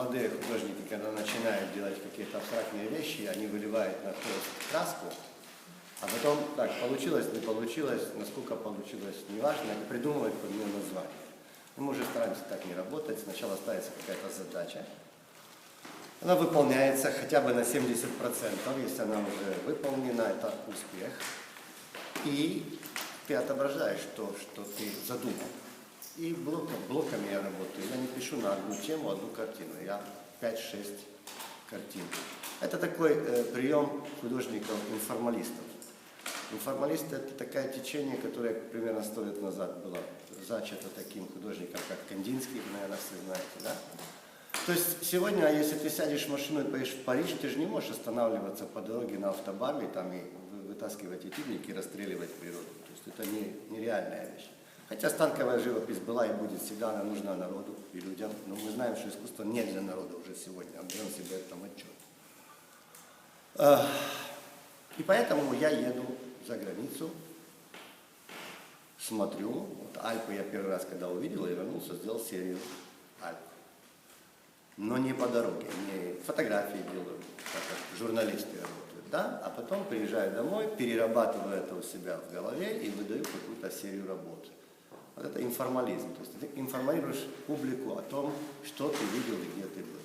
молодые художники, когда начинают делать какие-то абстрактные вещи, они выливают на холст краску, а потом, так, получилось, не получилось, насколько получилось, неважно, и придумывают под нее название. Ну, Мы уже стараемся так не работать, сначала ставится какая-то задача, она выполняется хотя бы на 70%, если она уже выполнена, это успех. И ты отображаешь то, что ты задумал. И блоком, блоками я работаю. Пишу на одну тему, одну картину. Я 5-6 картин. Это такой э, прием художников-информалистов. Информалисты – это такое течение, которое примерно сто лет назад было зачато таким художником, как Кандинский, наверное, все знаете, да? То есть сегодня, если ты сядешь в машину и поедешь в Париж, ты же не можешь останавливаться по дороге на автобаме там, и вы- вытаскивать этюдники и расстреливать природу. То есть это не, нереальная вещь. Хотя станковая живопись была и будет всегда, она нужна народу и людям. Но мы знаем, что искусство не для народа уже сегодня. Отдаем себе этом отчет. Э, И поэтому я еду за границу, смотрю. Вот Альпы я первый раз, когда увидел, я вернулся, сделал серию Альп. Но не по дороге, не фотографии делаю, так как журналисты работают, да, а потом приезжаю домой, перерабатываю это у себя в голове и выдаю какую-то серию работ. Вот это информализм, то есть ты информируешь публику о том, что ты видел и где ты был.